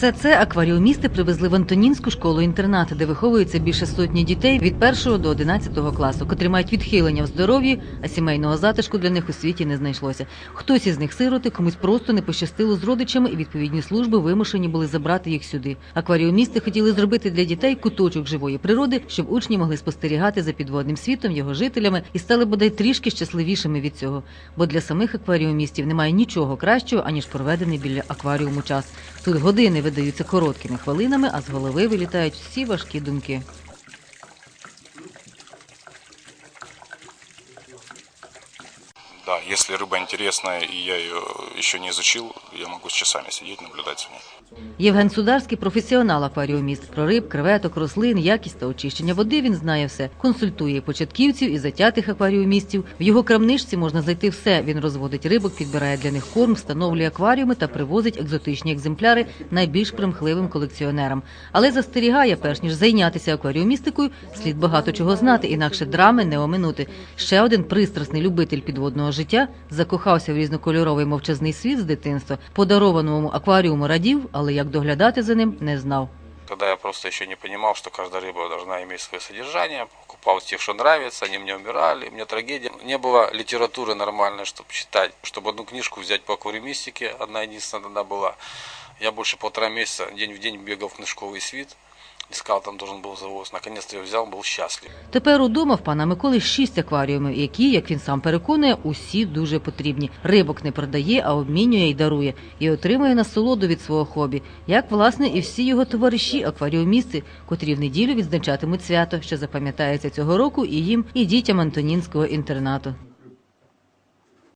Все це акваріумісти привезли в Антонінську школу-інтернат, де виховується більше сотні дітей від 1 до 11 класу, котрі мають відхилення в здоров'ї, а сімейного затишку для них у світі не знайшлося. Хтось із них сироти, комусь просто не пощастило з родичами, і відповідні служби вимушені були забрати їх сюди. Акваріумісти хотіли зробити для дітей куточок живої природи, щоб учні могли спостерігати за підводним світом, його жителями і стали бодай трішки щасливішими від цього. Бо для самих акваріумістів немає нічого кращого, аніж проведений біля акваріуму час. Тут години видаються короткими хвилинами, а з голови вилітають всі важкі думки. Да, если рыба интересная и я ее еще не изучил, я могу с часами сидеть, наблюдать за ней. Євген Сударський професіонал акваріуміст. Про риб, креветок, рослин, якість та очищення води він знає все. Консультує початківців і затятих акваріумістів. В його крамничці можна знайти все. Він розводить рибок, підбирає для них корм, встановлює акваріуми та привозить екзотичні екземпляри найбільш примхливим колекціонерам. Але застерігає, перш ніж зайнятися акваріумістикою, слід багато чого знати, інакше драми не оминути. Ще один пристрасний любитель підводного життя закохався в різнокольоровий мовчазний світ з дитинства, подарованому акваріуму радів, але як доглядати за ним не знав. Тогда я просто еще не понимал, что каждая рыба должна иметь свое содержание. Покупал тех, что нравится, они мне умирали. У меня трагедия. Не было литературы нормальной, чтобы читать. Чтобы одну книжку взять по аквариумистике, одна единственная тогда была. Я больше полтора месяца день в день бегал в книжковый свит. Искал, там должен был завоз. Наконец-то я взял, был счастлив. Тепер удома в пана Миколи шість акваріумів, які, як він сам переконує, усі дуже потрібні. Рибок не продає, а обмінює і дарує, і отримує насолоду від свого хобі, як власне і всі його товариші, акваріумісти, котрі в неділю відзначатимуть свято, що запам'ятається цього року і їм, і дітям Антонінського інтернату.